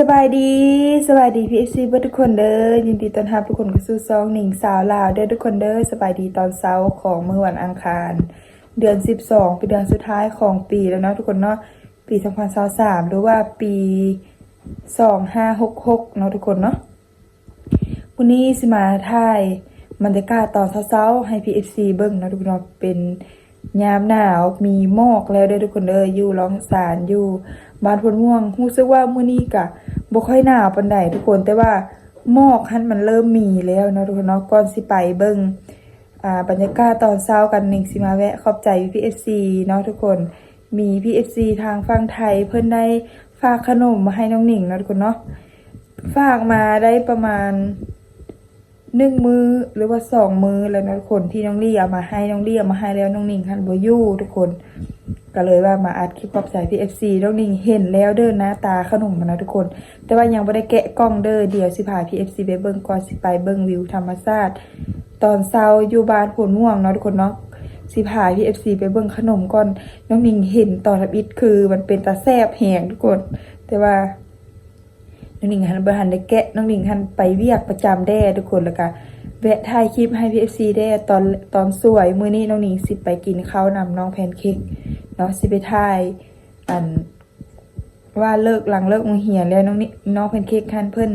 สบายดีสบายดีพีเอซีเพื่อทุกคนเด้อยินดีต้อนรับทุกคนเข้าสู่ซองหนิงสาวลาวเด้อทุกคนเด้อสบายดีตอนเช้าของเมื่อวันอังคาร เดือน 12 เป็นเดือนสุดท้ายของปีแล้วเนาะทุกคนเนาะปี2023หรือว่าปี 2566เนาะทุกคนเนาะวันนี้สิมาถ่ายบรรยากาศตอนเช้าๆให้ PFC เบิ่งเนาะทุกคนเนาะเป็น ยามหนาวมีหมอกแล้วเด้อทุกคนเด้ออยู่ร้องสารอยู่บ้านพนม่วงรู้สึกว่ามื้อนี้กะบ่ค่อยหนาวปานใดทุกคนแต่ว่าหมอกหันมันเริ่มมีแล้วเนาะทุกคนเนาะก่อนสิไปเบิ่งอ่าบรรยากาศตอนเช้ากันหนึ่งสิมาแวะขอบใจ PFC เนาะทุกคนมี PFC ทางฝั่งไทยเพิ่นได้ฝากขนมมาให้น้องหนิงเนาะทุกคนเนาะฝากมาได้ประมาณ หนึ่งมือหรือว่าสองมือแล้วนะทุกคนที่น้องลี่เอามาให้น้องลี่เอามาให้แล้วน้องหนิงคันบอยู่ทุกคน ก็เลยว่ามาอัดคลิปขอบใจพี่เอฟซีน้องหนิงเห็นแล้วเด้อหน้าตาขนมมันนะทุกคน แต่ว่ายังไม่ได้แกะกล้องเด้อเดี๋ยวสิพาพี่เอฟซีไปเบิ่งก่อนสิไปเบิ่งวิวธรรมชาติตอนเช้าอยู่บ้านผลม่วงเนาะทุกคนเนาะสิพาพี่เอฟซีไปเบิ่งขนมก่อน น้องหนิงเห็นตอนทับอิดคือมันเป็นตาแซบแหงทุกคน แต่ว่า น้องหนิงหันบหันได้แกะน้องหนิงหันไปเวียกประจำแด้ทุกคนแล้วก็แวะถ่ายคลิปให้พีเอฟซีได้ตอนตอนสวยมื้อนี้น้องหนิงสิไปกินข้าวนำน้องแพนเค้กเนาะสิไปถ่ายอันว่าเลิกหลังเลิกโรงเหียนแล้วน้องนี่น้องแพนเค้กคันเพิ่น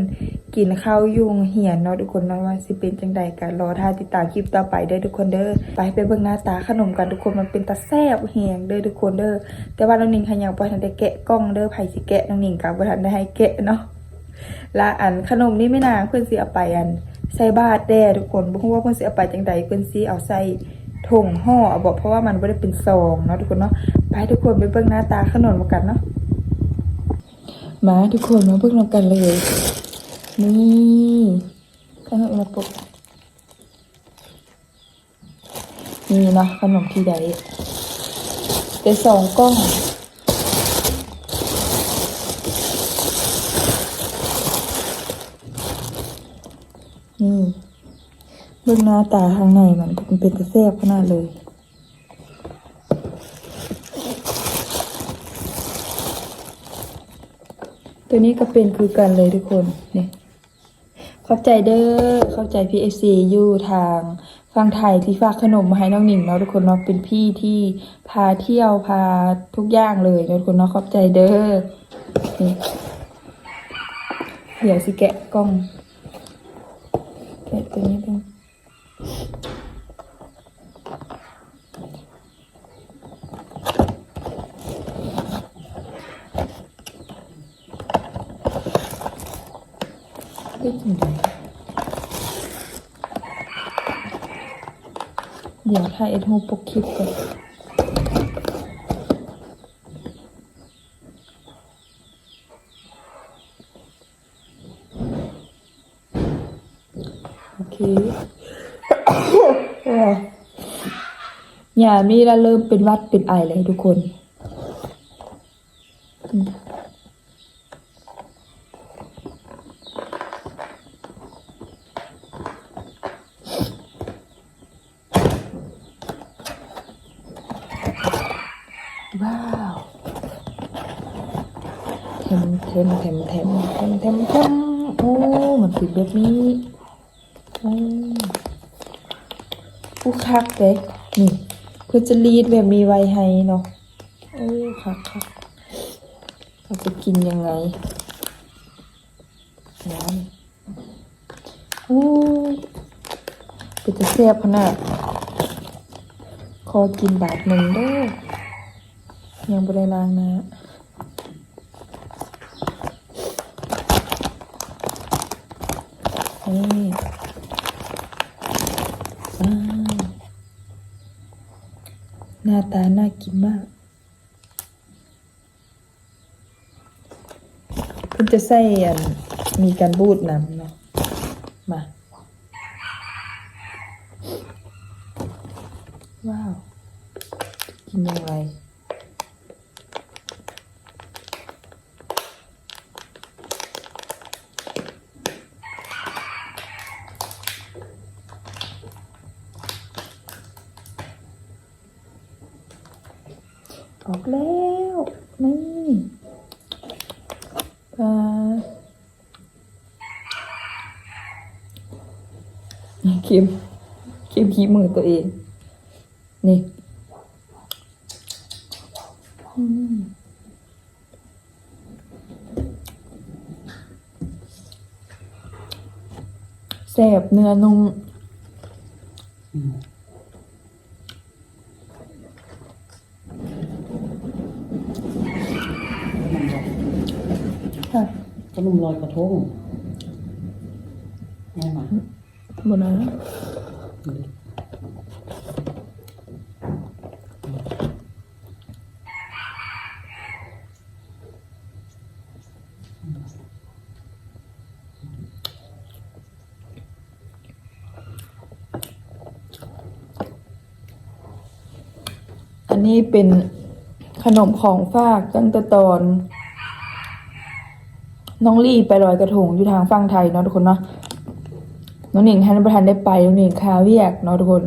กินข้าวยุงเหียนเนาะทุกคนเนาะว่าสิเป็นจังใดกันรอท่าติดตามคลิปต่อไปเด้อทุกคนเด้อไปไปเบิ่งหน้าตาขนมกันทุกคนมันเป็นตาแซ่บแหงเด้อทุกคนเด้อแต่ว่าน้องหนิงคันยังบ่ทันได้แกะกล้องเด้อไผสิแกะน้องหนิงก็บ่ทันได้ให้แกะเนาะ ละอันขนมนี่ไม่นานเพื่อนสิเอาไปอันใส่บาทแด่ทุกคนบ่ฮู้ว่าเพิ่อนสิเอาไปจังใดเพิ่อนสิเอาใส่ถุงห่อเอาบอกเพราะว่ามันบ่ได้เป็นซองเนาะทุกคนเนาะไปทุกคนไปเบิ่งหน้าตาขนมกันเนาะมาทุกคนมาเบิ่งนำกันเลยนี่ขนมมาปุกนี่เนาะขนมที่ใดเป็นสองกล้อง นี่ เบื้องหน้าตาข้างในมันมันเป็นตะแซบขนาดเลยตัวนี้ก็เป็นคือกันเลยทุกคนนี่เข้าใจเด้อเข้าใจพี่เอซีอยู่ทางฟังไทยที่ฝากขนมมาให้น้องหนิงเนาะทุกคนเนาะเป็นพี่ที่พาเที่ยวพาทุกอย่างเลยทุกคนเนาะข้าใจเด้อนี่เดี๋ยวสิแกะกล้องแกะตัวนี้เป็น เดี๋ยวถ่ายเอ็ดโฮปกคลิปก่อนโอเค อย่ามีแล้วเริ่มเป็นวัดเป็นไอเลยทุกคนว้าวเทมเทมเทมเทมเทมเทมเทมโอ้มันเป็นแบบนี้อู้คักเลยนี่ เพื่อจะรีดแบบมีไวให้เนาะโอ้ค่ะค่ะเราจะกินยังไงน้ำโอ้เป็นจะเสียบขนาดคอกินบาทหนึ่งเด้อยังบริล้างนะนี่อ่า หน้าตาน่า กินมากคุณจะใส่มีการบูดน้ำเนาะมาว้าว กินยังไง ออกแล้วนี่ปลาเค็มเค็มขี้มือตัวเอง นี่แสบเนื้อนุ่ม ค่ะขนมลอยกระทงแม่มาบนนั้นอันนี้เป็นขนมของฝากตั้งแต่ตอน น้องลี่ไปลอยกระทงอยู่ทางฝั่งไทยเนาะทุกคนเนาะน้องหนิงท่านประธานได้ไปน้องหนิงคาเวียกเนาะทุกคน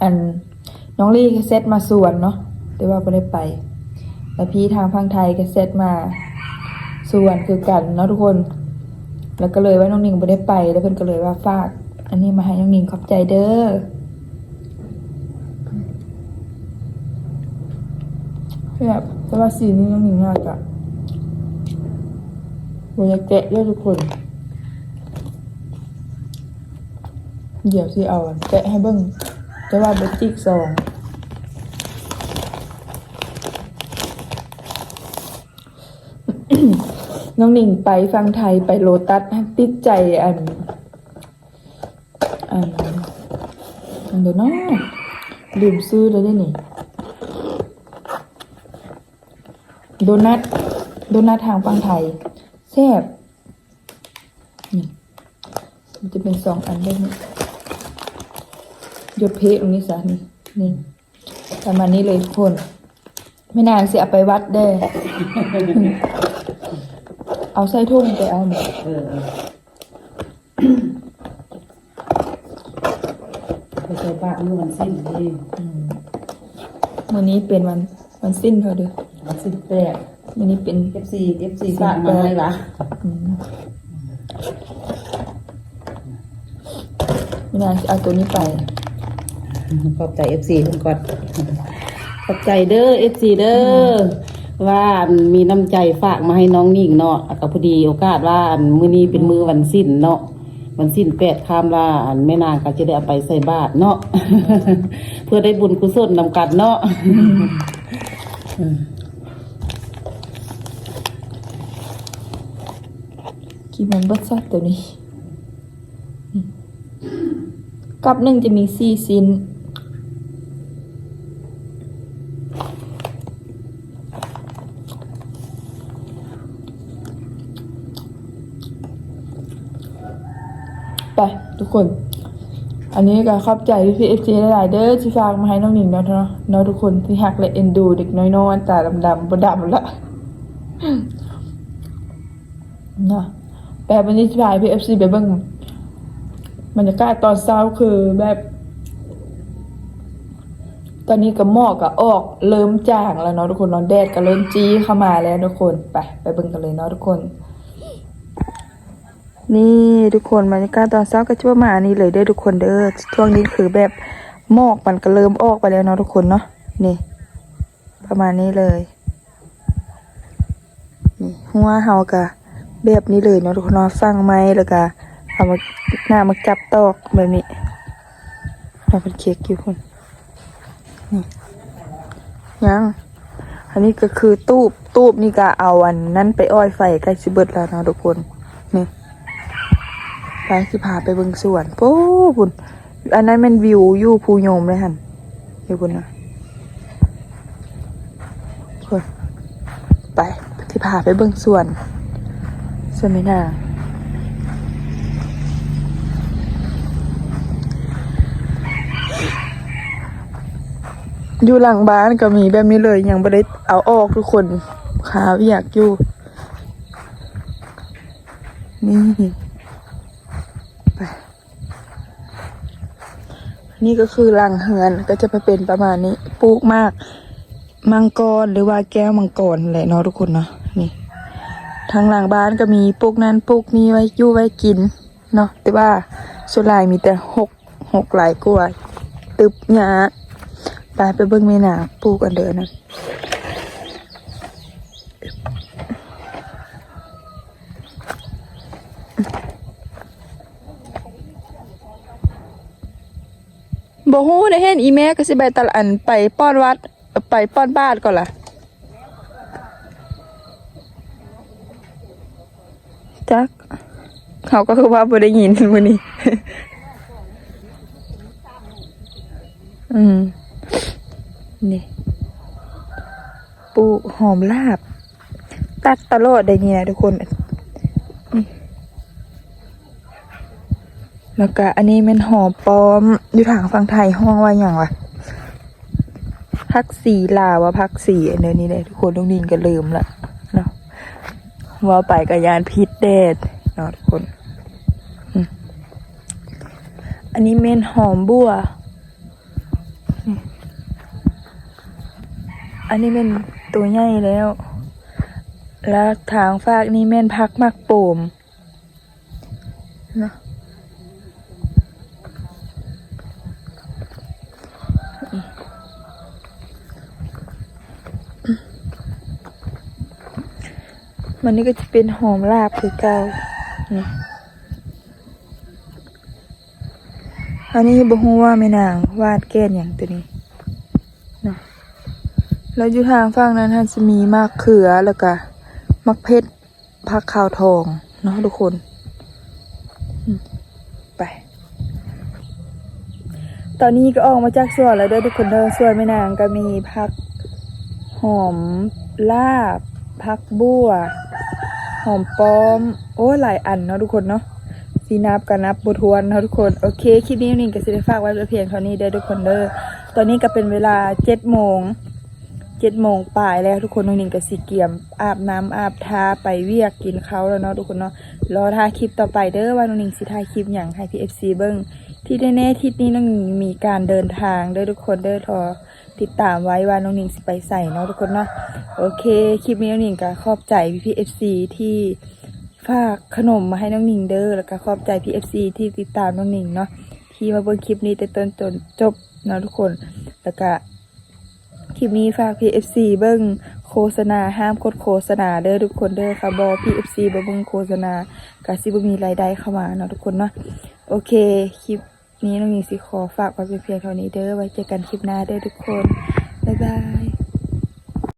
อันน้องลี่ก็เซตมาส่วนเนาะแต่ว่าไม่ได้ไปแล้วพี่ทางฝั่งไทยก็เซตมาส่วนคือกันเนาะทุกคน แล้วก็เลยว่าน้องหนิงไม่ได้ไป แล้วเพิ่นก็เลยว่าฝาก อันนี้มาให้น้องหนิงขอบใจเด้อแบบแต่ว่าสีนี้น้องหนิงน่าจะ บรรยากาศเยอะทุกคน เดี๋ยวสิเอาแกะให้เบิ่งจะว่าเบดจิกสองน้องหนิงไปฟังไทยไปโลตัสติดใจอัน อันอันเดี๋ยวนะลืมซื้อเลยได้นี่โดนัทโดนัททางฟังไทย ซ่บนี่มันจะเป็นสองอันได้ไหมยกเพตรงนี้ซะนี่นี่ประมาณนี้เลยทุกคน ไม่นานสิเอาไปวัดได้ เอาใส่ทุ่งไปเอาหมดเออเออไปใส่บาตรเมื่อวันสิ้นเลยวันนี้เป็นวันวันสิ้นเธอเด้อวันสิ้นแปด วันนี้เป็นเอฟซีเอฟซีฝากมาให้ละอืมไม่นานสิเอาตัวนี้ไป ขอบใจเอฟซีทุกคนขอบใจเด้อเอฟซีเด้อว่ามีน้ำใจฝากมาให้น้องนิ่งเนาะก็พอดีโอกาสว่าอันมื้อนี้เป็นมือวันสิ้นเนาะวันสิ้นแปดคามลาอันแม่นางก็จะได้เอาไปใส่บาตรเนาะเพื่อได้บุญกุศลนำกันเนาะ กินมันเบิดซอดตัวนี้ กับหนึ่งจะมีสี่ชิ้นไปทุกคน อันนี้ก็ขอบใจพี่เอฟซีหลายๆเด้อที่ฝากมาให้น้องหนิงเนาะเนาะเนาะทุกคนที่หักและเอ็นดูเด็กน้อยๆตาดำๆบดำละเนาะ แบบวันนี้ที่พายพี่เอฟซีไปเบิ่งบรรยากาศตอนเช้าคือแบบ ตอนนี้ก็หมอกก็ออกเริ่มจางแล้วเนาะทุกคนเนอนแดดก็เริ่มจี้เข้ามาแล้วทุกคนไปไปเบิ่งกันเลยเนาะทุกคน นี่ทุกคนบรรยากาศตอนเช้าก็ชั่วมานี่เลยเด้ทุกคนเด้อช่วงนี้คือแบบหมอกมันก็เริ่มออกไปแล้วเนาะทุกคนเนาะนี่ ประมาณนี้เลยนี่หัวเฮากะ แบบนี้เลยเนาะทุกคนเนาะฟังไม้แล้วก็เอามาหน้ามาจับตอกแบบนี้เอาเป็นเค้กอยู่คนนี่ยังอันนี้ก็คือตูบตูบนี่ก็เอาอันนั้นไปอ้อยไฟใกล้สิเบิดแล้วนะทุกคนนี่ไปสิพาไปเบิงสวนโป้บุญอันนั้นมันวิวอยู่ภูโยมเลยหันอยู่บนนะคนไปที่พาไปเบิ่งสวน สวนไม่นาอยู่หลังบ้านก็มีแบบนี้เลยยังไม่ได้เอาออกทุกคนขาอยากอยู่ นี่ไปนี่ก็คือหลังเฮือนก็จะไปเป็นประมาณนี้ปลูกมาก มังกรหรือว่าแก้วมังกรแหละเนาะทุกคนเนาะ ทางหลังบ้านก็มีปลูกนั้นปลูกนี้ไว้ยู่ไว้กินเนาะแต่ว่าสุดลายมีแต่หกหกหลายกว่าตึบหยาไปไปเบิ่งแม่นาปลูกกันเด้อนะบ่ฮู้ได้เห็นอีแม่ก็สิไปตลาดอันไปป้อนวัดไปป้อนบ้านก่อนล่ะ จัก เขาก็คือว่าบ่ได้ยินมื้อนี้อืมนี่ ปูหอมลาบ ตัดตลอดได้เนี่ยทุกคนนี่แล้วก็อันนี้เป็นหอมปลอม อยู่ทางฝั่งไทยห้องว่าอย่างวะพักสีลาวว่าพักสีอันเดียนี้เลยทุกคนลุงนินก็ลืมละ ว่าไปกับยานพิษเดดนาะคน อันนี้เมนหอมบัว อันนี้เป็นตัวใหญ่แล้ว แล้วทางฝากนี่แม่นพักมักโป่มเนาะ มันนี่ก็จะเป็นหอมลาบคือเก่านี่อันนี้บ่ฮู้ว่าแม่นางวาดแก้นอย่างตัวนี้นแล้วอยู่ทางฝั่งนั้นท่านจะมีมากเขือแล้วก็มักเพชรผักขาวทองเนาะทุกคนไป ตอนนี้ก็ออกมาจากสวนแล้วเด้อทุกคนเด้อสวนแม่นางก็มีผักหอมลาบผักบัว หอมป้อม โอ้หลายอันเนาะทุกคนเนาะสีนับกันนับบทวนเนาะทุกคน โอเคคลิปนี้นิ่งก็สิได้ฝากไว้เพียงเท่านี้เด้อทุกคนเด้อตอนนี้ก็เป็นเวลาเจ็ดโมงเจ็ดโมงปลายแล้วทุกคนน้องนิงกับสีเกียม อาบน้ำอาบทาไปเวียกกินเขาแล้วเนาะทุกคนเนาะรอถ่าคลิปต่อไปเด้อว่าน้องนิงสิถ่ายคลิปอย่างให้พีเอฟซีเบิ้งที่แน่ๆทิศนี้น้องหนิงมีการเดินทางเด้อทุกคนเด้อทอ ติดตามไว้ว่าน้องหนิงสิไปใส่เนาะทุกคนเนาะโอเคคลิปนี้น้องหนิงก็ขอบใจพี่เอฟซีที่ฝากขนมมาให้น้องหนิงเด้อแล้วก็ขอบใจพี่เอฟซีที่ติดตามน้องหนิงเนาะที่มาเบิ่งคลิปนี้แต่ต้นจนจบเนาะทุกคนแล้วก็คลิปนี้ฝาก PFC เบิ้งโฆษณาห้ามกดโฆษณาเด้อทุกคนเด้อค่ะบอ PFC บ่เบิ้งโฆษณากะสิบ่มีรายได้เข้ามาเนาะทุกคนเนาะโอเคคลิป นี้น้องหญิงสิขอฝากไว้เป็นเพียงเท่านี้เด้อไว้เจอกันคลิปหน้าเด้อทุกคน บ๊ายบาย